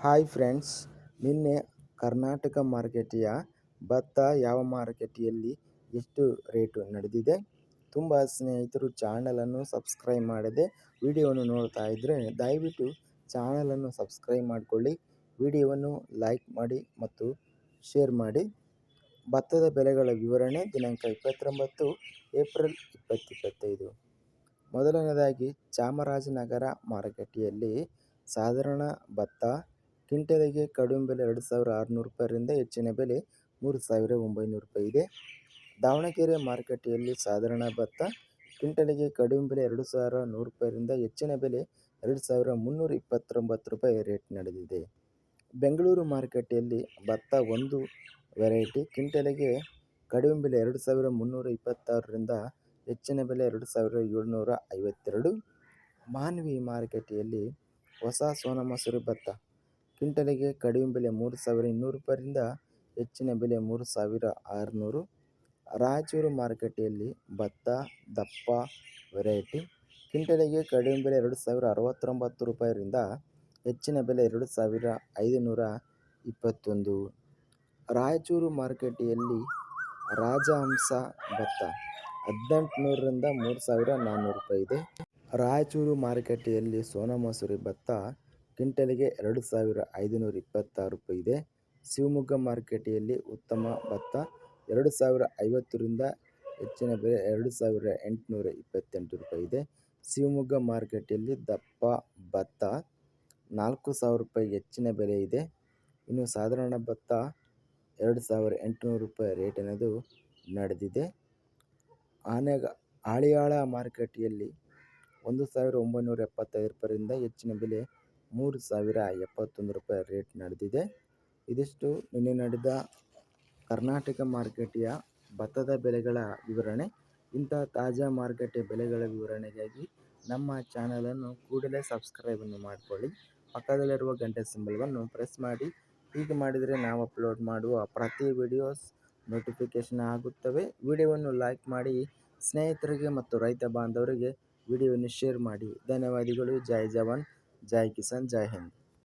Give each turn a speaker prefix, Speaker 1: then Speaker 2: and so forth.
Speaker 1: Hi friends, ನಿನ್ನೆ ಕರ್ನಾಟಕ ಮಾರುಕಟ್ಟೆಯ ಭತ್ತ ಯಾವ ಮಾರುಕಟ್ಟೆಯಲ್ಲಿ ಎಷ್ಟು ರೇಟು ನಡೆದಿದೆ? ತುಂಬ ಸ್ನೇಹಿತರು ಚಾನಲನ್ನು ಸಬ್ಸ್ಕ್ರೈಬ್ ಮಾಡದೆ ವಿಡಿಯೋವನ್ನು ನೋಡ್ತಾ ಇದ್ದರೆ ದಯವಿಟ್ಟು ಚಾನಲನ್ನು ಸಬ್ಸ್ಕ್ರೈಬ್ ಮಾಡಿಕೊಳ್ಳಿ, ವಿಡಿಯೋವನ್ನು ಲೈಕ್ ಮಾಡಿ ಮತ್ತು ಶೇರ್ ಮಾಡಿ. ಭತ್ತದ ಬೆಲೆಗಳ ವಿವರಣೆ ದಿನಾಂಕ ಇಪ್ಪತ್ತೊಂಬತ್ತು ಏಪ್ರಿಲ್ ಇಪ್ಪತ್ತಿಪ್ಪತ್ತೈದು ಮೊದಲನೇದಾಗಿ ಚಾಮರಾಜನಗರ ಮಾರುಕಟ್ಟೆಯಲ್ಲಿ ಸಾಧಾರಣ ಭತ್ತ ಕ್ವಿಂಟಲಿಗೆ ಕಡಿಮೆ ಬೆಲೆ ಎರಡು ಸಾವಿರ ಆರುನೂರು ರೂಪಾಯಿರಿಂದ ಹೆಚ್ಚಿನ ಬೆಲೆ ಮೂರು ಸಾವಿರ ಒಂಬೈನೂರು ರೂಪಾಯಿ ಇದೆ. ದಾವಣಗೆರೆ ಮಾರುಕಟ್ಟೆಯಲ್ಲಿ ಸಾಧಾರಣ ಭತ್ತ ಕ್ವಿಂಟಲಿಗೆ ಕಡಿಮೆ ಬೆಲೆ ಎರಡು ಸಾವಿರ ನೂರು ರೂಪಾಯಿರಿಂದ ಹೆಚ್ಚಿನ ಬೆಲೆ ಎರಡು ಸಾವಿರ ಮುನ್ನೂರ ಇಪ್ಪತ್ತೊಂಬತ್ತು ರೂಪಾಯಿ ರೇಟ್ ನಡೆದಿದೆ. ಬೆಂಗಳೂರು ಮಾರುಕಟ್ಟೆಯಲ್ಲಿ ಭತ್ತ ಒಂದು ವೆರೈಟಿ ಕ್ವಿಂಟಲಿಗೆ ಕಡಿಮೆ ಬೆಲೆ ಎರಡು ಸಾವಿರ ಮುನ್ನೂರ ಇಪ್ಪತ್ತಾರರಿಂದ ಹೆಚ್ಚಿನ ಬೆಲೆ ಎರಡು ಸಾವಿರ ಏಳ್ನೂರ ಐವತ್ತೆರಡು. ಮಾನ್ವಿ ಮಾರುಕಟ್ಟೆಯಲ್ಲಿ ಹೊಸ ಸೋನಮಸೂರಿ ಭತ್ತ ಕ್ವಿಂಟಲಿಗೆ ಕಡಿಮೆ ಬೆಲೆ ಮೂರು ಸಾವಿರ ಇನ್ನೂರು ರೂಪಾಯಿಯಿಂದ ಹೆಚ್ಚಿನ ಬೆಲೆ ಮೂರು ಸಾವಿರ ಆರುನೂರು. ರಾಯಚೂರು ಮಾರುಕಟ್ಟೆಯಲ್ಲಿ ಭತ್ತ, ದಪ್ಪ ವೆರೈಟಿ ಕ್ವಿಂಟಲಿಗೆ ಕಡಿಮೆ ಬೆಲೆ ಎರಡು ಸಾವಿರ ಅರವತ್ತೊಂಬತ್ತು ರೂಪಾಯಿರಿಂದ ಹೆಚ್ಚಿನ ಬೆಲೆ ಎರಡು ಸಾವಿರ ಐದುನೂರ ಇಪ್ಪತ್ತೊಂದು. ರಾಯಚೂರು ಮಾರುಕಟ್ಟೆಯಲ್ಲಿ ರಾಜಹಂಸ ಭತ್ತ ಹದಿನೆಂಟುನೂರರಿಂದ ಮೂರು ಸಾವಿರ ನಾನ್ನೂರು ರೂಪಾಯಿ ಇದೆ. ರಾಯಚೂರು ಮಾರುಕಟ್ಟೆಯಲ್ಲಿ ಸೋನಾ ಮಸೂರಿ ಭತ್ತ ಕ್ವಿಂಟಲಿಗೆ ಎರಡು ಸಾವಿರ ಐದುನೂರ ಇಪ್ಪತ್ತಾರು ರೂಪಾಯಿ ಇದೆ. ಶಿವಮೊಗ್ಗ ಮಾರುಕಟ್ಟೆಯಲ್ಲಿ ಉತ್ತಮ ಭತ್ತ ಎರಡು ಸಾವಿರ ಐವತ್ತರಿಂದ ಹೆಚ್ಚಿನ ಬೆಲೆ ಎರಡು ಸಾವಿರ ಎಂಟುನೂರ ಇಪ್ಪತ್ತೆಂಟು ರೂಪಾಯಿ ಇದೆ. ಶಿವಮೊಗ್ಗ ಮಾರುಕಟ್ಟೆಯಲ್ಲಿ ದಪ್ಪ ಭತ್ತ ನಾಲ್ಕು ಸಾವಿರ ರೂಪಾಯಿ ಹೆಚ್ಚಿನ ಬೆಲೆ ಇದೆ. ಇನ್ನು ಸಾಧಾರಣ ಭತ್ತ ಎರಡು ಸಾವಿರ ಎಂಟುನೂರು ರೂಪಾಯಿ ರೇಟ್ ಅನ್ನೋದು ನಡೆದಿದೆ. ಆನೆಗ ಆಳಿಯಾಳ ಮಾರುಕಟ್ಟೆಯಲ್ಲಿ ಒಂದು ಸಾವಿರ ಒಂಬೈನೂರ ಎಪ್ಪತ್ತೈದು ರೂಪಾಯಿಂದ ಹೆಚ್ಚಿನ ಬೆಲೆ ಮೂರು ಸಾವಿರ ಎಪ್ಪತ್ತೊಂದು ರೂಪಾಯಿ ರೇಟ್ ನಡೆದಿದೆ. ಇದಿಷ್ಟು ನಿನ್ನೆ ನಡೆದ ಕರ್ನಾಟಕ ಮಾರುಕಟ್ಟೆಯ ಭತ್ತದ ಬೆಲೆಗಳ ವಿವರಣೆ. ಇಂಥ ತಾಜಾ ಮಾರುಕಟ್ಟೆ ಬೆಲೆಗಳ ವಿವರಣೆಗಾಗಿ ನಮ್ಮ ಚಾನಲನ್ನು ಕೂಡಲೇ ಸಬ್ಸ್ಕ್ರೈಬನ್ನು ಮಾಡಿಕೊಳ್ಳಿ. ಪಕ್ಕದಲ್ಲಿರುವ ಗಂಟೆ ಸಿಂಬಲ್ವನ್ನು ಪ್ರೆಸ್ ಮಾಡಿ. ಹೀಗೆ ಮಾಡಿದರೆ ನಾವು ಅಪ್ಲೋಡ್ ಮಾಡುವ ಪ್ರತಿ ವಿಡಿಯೋಸ್ ನೋಟಿಫಿಕೇಷನ್ ಆಗುತ್ತವೆ. ವಿಡಿಯೋವನ್ನು ಲೈಕ್ ಮಾಡಿ, ಸ್ನೇಹಿತರಿಗೆ ಮತ್ತು ರೈತ ಬಾಂಧವರಿಗೆ ವಿಡಿಯೋವನ್ನು ಶೇರ್ ಮಾಡಿ. ಧನ್ಯವಾದಗಳು. ಜೈ ಜವಾನ್. ಜೈ ಕಿಸಾನ್ ಜೈ ಹಿಂದ್